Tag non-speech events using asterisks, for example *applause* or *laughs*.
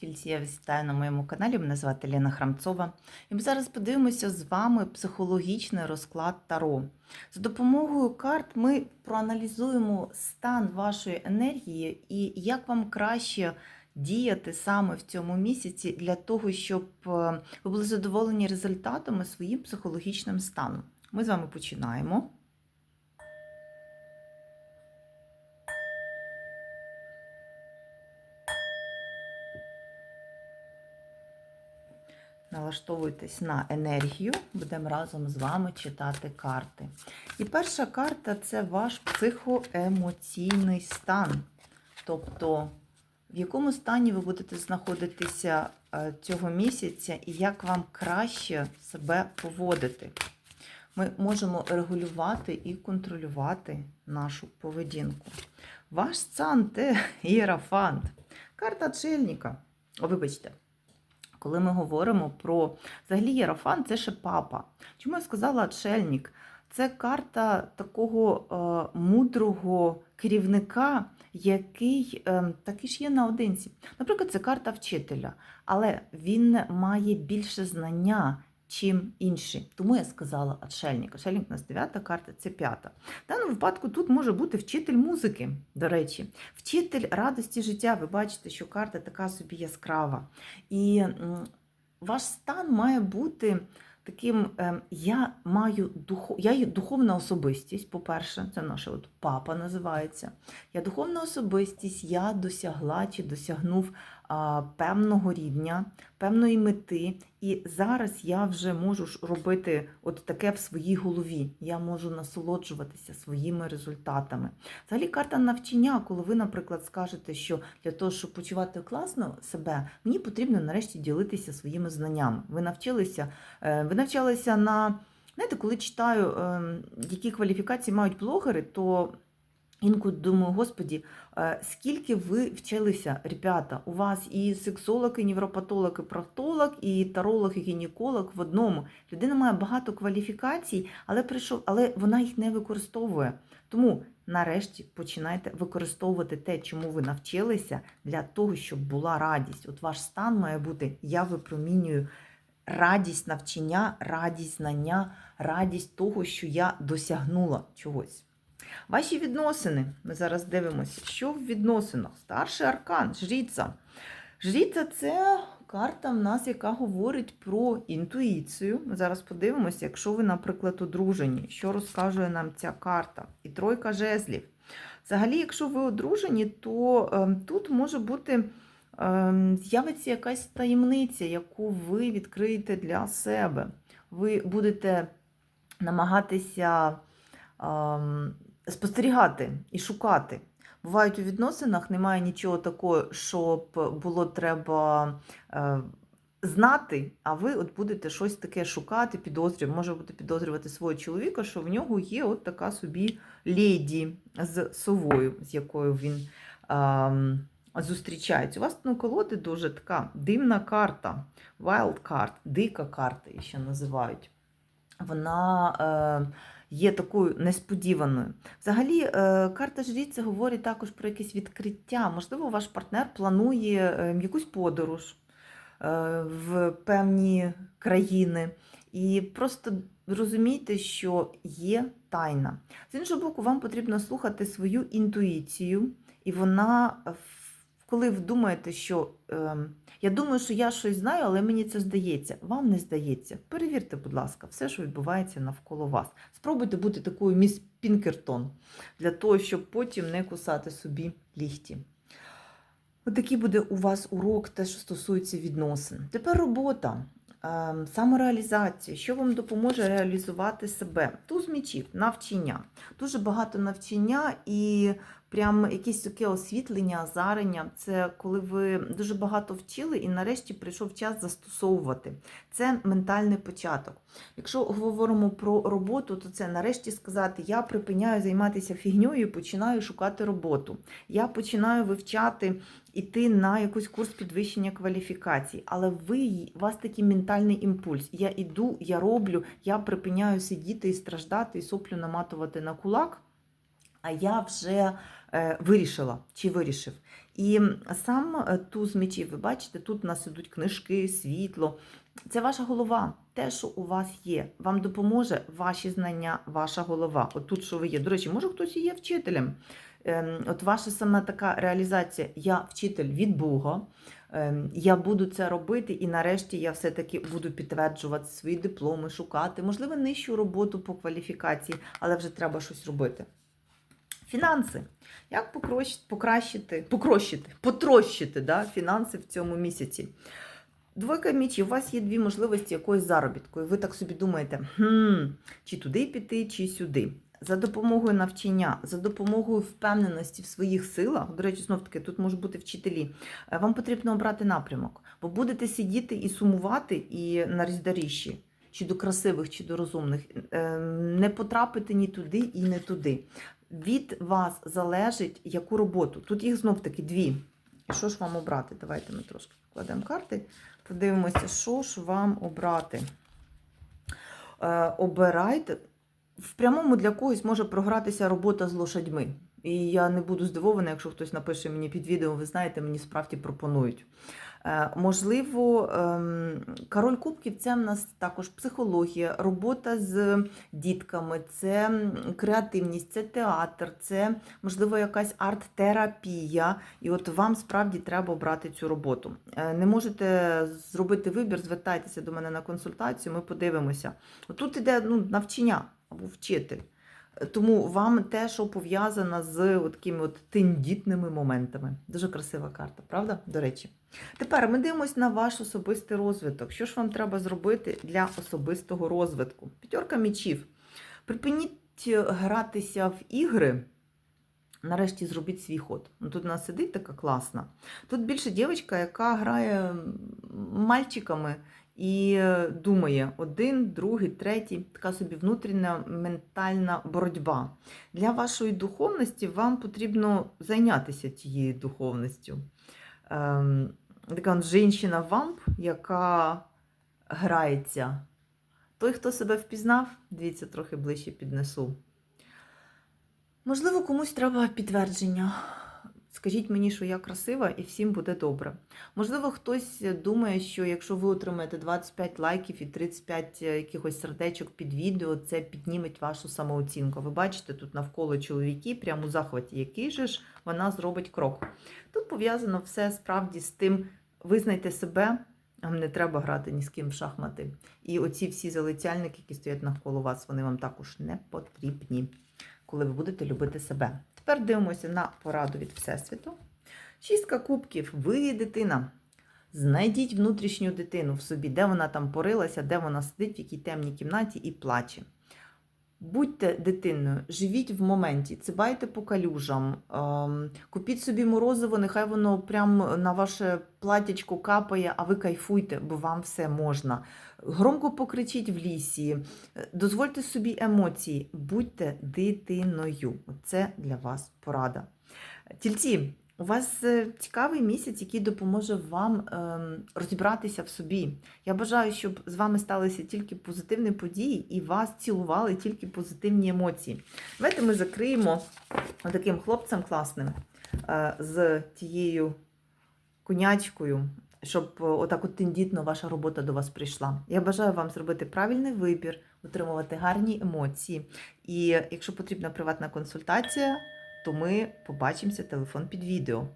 Тільці я вітаю на моєму каналі. Мене звати Лена Храмцова. І ми зараз подивимося з вами психологічний розклад Таро. За допомогою карт ми проаналізуємо стан вашої енергії і як вам краще діяти саме в цьому місяці для того, щоб е, ви були задоволені результатами своїм психологічним станом. Ми з вами починаємо. Налаштовуйтесь на енергію, будемо разом з вами читати карти. І перша карта це ваш психоемоційний стан. Тобто, в якому стані ви будете знаходитися е, цього місяця і як вам краще себе поводити. Ми можемо регулювати і контролювати нашу поведінку. Ваш стан це *laughs* іерафант. Карта чельника. О, вибачте. Коли ми говоримо про взагалі єрофан, це ще папа. Чому я сказала Чельник? Це карта такого е, мудрого керівника, який е, такий ж є наодинці. Наприклад, це карта вчителя, але він має більше знання, чим інші. Тому я сказала отшельник. Отшельник у нас дев'ята карта, це п'ята. В даному випадку тут може бути вчитель музики, до речі, вчитель радості життя. Ви бачите, що карта така собі яскрава. І ваш стан має бути таким: е, я маю духов... я є духовна особистість, по-перше, це наша от папа називається. Я духовна особистість, я досягла чи досягнув певного рівня, певної мети. І зараз я вже можу робити от таке в своїй голові. Я можу насолоджуватися своїми результатами. Взагалі, карта навчання, коли ви, наприклад, скажете, що для того, щоб почувати класно себе, мені потрібно нарешті ділитися своїми знаннями. Ви навчилися, е, ви навчалися на. Знаєте, коли читаю, ем, які кваліфікації мають блогери, то інколи думаю, господі, е, скільки ви вчилися, ребята, у вас і сексолог, і невропатолог, і проктолог, і таролог, і гінеколог в одному. Людина має багато кваліфікацій, але прийшов, але вона їх не використовує. Тому нарешті починайте використовувати те, чому ви навчилися, для того, щоб була радість. От ваш стан має бути, я випромінюю радість навчання, радість знання, радість того, що я досягнула чогось. Ваші відносини. Ми зараз дивимося, що в відносинах. Старший аркан, жріця. Жріця це карта в нас, яка говорить про інтуїцію. Ми зараз подивимося, якщо ви, наприклад, одружені, що розкаже нам ця карта. І тройка жезлів. Взагалі, якщо ви одружені, то е, тут може бути. Ем, З'явиться якась таємниця, яку ви відкриєте для себе. Ви будете намагатися ем, спостерігати і шукати. Бувають у відносинах, немає нічого такого, щоб було треба е, знати, а ви от будете щось таке шукати, підозрювати. Може бути підозрювати свого чоловіка, що в нього є от така собі леді з совою, з якою він. Е, зустрічаються. У вас ну, колоди дуже така дивна карта, wild card, дика карта її ще називають. Вона е, є такою несподіваною. Взагалі, е, карта жріця говорить також про якесь відкриття. Можливо, ваш партнер планує е, якусь подорож е, в певні країни. І просто розумійте, що є тайна. З іншого боку, вам потрібно слухати свою інтуїцію, і вона коли ви думаєте, що е, я думаю, що я щось знаю, але мені це здається. Вам не здається. Перевірте, будь ласка, все, що відбувається навколо вас. Спробуйте бути такою міс Пінкертон, для того, щоб потім не кусати собі ліхті. Отакий буде у вас урок, те, що стосується відносин. Тепер робота. Ем, самореалізація, що вам допоможе реалізувати себе. Туз мічів, навчання. Дуже багато навчання і прям якесь таке освітлення, озарення. Це коли ви дуже багато вчили і нарешті прийшов час застосовувати. Це ментальний початок. Якщо говоримо про роботу, то це нарешті сказати: я припиняю займатися фігньою і починаю шукати роботу. Я починаю вивчати. Іти на якийсь курс підвищення кваліфікацій, але ви у вас такий ментальний імпульс. Я іду, я роблю, я припиняю сидіти і страждати, і соплю наматувати на кулак. А я вже е, вирішила чи вирішив. І сам е, туз мечів, ви бачите, тут у нас ідуть книжки, світло. Це ваша голова, те, що у вас є. Вам допоможе ваші знання, ваша голова. От тут, що ви є. До речі, може хтось і є вчителем. Ем, От ваша саме така реалізація: я вчитель від Бога. ем, Я буду це робити, і нарешті я все-таки буду підтверджувати свої дипломи, шукати, можливо, нижчу роботу по кваліфікації, але вже треба щось робити. Фінанси. Як покроч- покращити, потрощити да, фінанси в цьому місяці? Двойка мічів, у вас є дві можливості якоїсь заробітку. І ви так собі думаєте, хм, чи туди піти, чи сюди. За допомогою навчання, за допомогою впевненості в своїх силах, до речі, знов таки, тут можуть бути вчителі, е, вам потрібно обрати напрямок, бо будете сидіти і сумувати і на різдоріжжі, чи до красивих, чи до розумних, е, не потрапити ні туди і не туди. Від вас залежить, яку роботу. Тут їх знов таки дві. Що ж вам обрати? Давайте ми трошки покладемо карти. Подивимося, що ж вам обрати. Е, обирайте. В прямому для когось може програтися робота з лошадьми. І я не буду здивована, якщо хтось напише мені під відео, ви знаєте, мені справді пропонують. Е, можливо, ем, король кубків це в нас також психологія, робота з дітками, це креативність, це театр, це можливо якась арт-терапія. І от вам справді треба обрати цю роботу. Е, Не можете зробити вибір, звертайтеся до мене на консультацію, ми подивимося. Тут іде ну, навчання або вчитель. Тому вам те, що пов'язано з такими от тендітними моментами. Дуже красива карта, правда? До речі. Тепер ми дивимося на ваш особистий розвиток. Що ж вам треба зробити для особистого розвитку? П'ятерка мічів. Припиніть е, гратися в ігри. Нарешті зробіть свій ход. Ну, Тут у нас сидить така класна. Тут більше дівчинка, яка грає мальчиками і е, думає один, другий, третій, така собі внутрішня ментальна боротьба. Для вашої духовності вам потрібно зайнятися тією духовністю. Ем, така от жінка-вамп, яка грається. Той, хто себе впізнав, дивіться, трохи ближче піднесу. Можливо, комусь треба підтвердження. Скажіть мені, що я красива, і всім буде добре. Можливо, хтось думає, що якщо ви отримаєте 25 лайків і 35 якихось сердечок під відео, це підніметь вашу самооцінку. Ви бачите, тут навколо чоловіки, прямо у захваті, який же ж вона зробить крок. Тут пов'язано все справді з тим, визнайте себе, вам не треба грати ні з ким в шахмати. І оці всі залицяльники, які стоять навколо вас, вони вам також не потрібні, коли ви будете любити себе. Тепер дивимося на пораду від Всесвіту. Шістка кубків. Ви, дитина. Знайдіть внутрішню дитину в собі, де вона там порилася, де вона сидить, в якій темній кімнаті і плаче. Будьте дитиною, живіть в моменті, цибайте по калюжам, ем, купіть собі морозиво, нехай воно прямо на ваше платячко капає, а ви кайфуйте, бо вам все можна. Громко покричіть в лісі, е, дозвольте собі емоції, будьте дитиною. Це для вас порада. Тільці, у вас е, цікавий місяць, який допоможе вам ем, розібратися в собі. Я бажаю, щоб з вами сталися тільки позитивні події і вас цілували тільки позитивні емоції. Давайте ми закриємо таким хлопцем класним е, з тією конячкою, щоб е, отак от тендітно ваша робота до вас прийшла. Я бажаю вам зробити правильний вибір, отримувати гарні емоції. І якщо потрібна приватна консультація, то ми побачимося телефон під відео.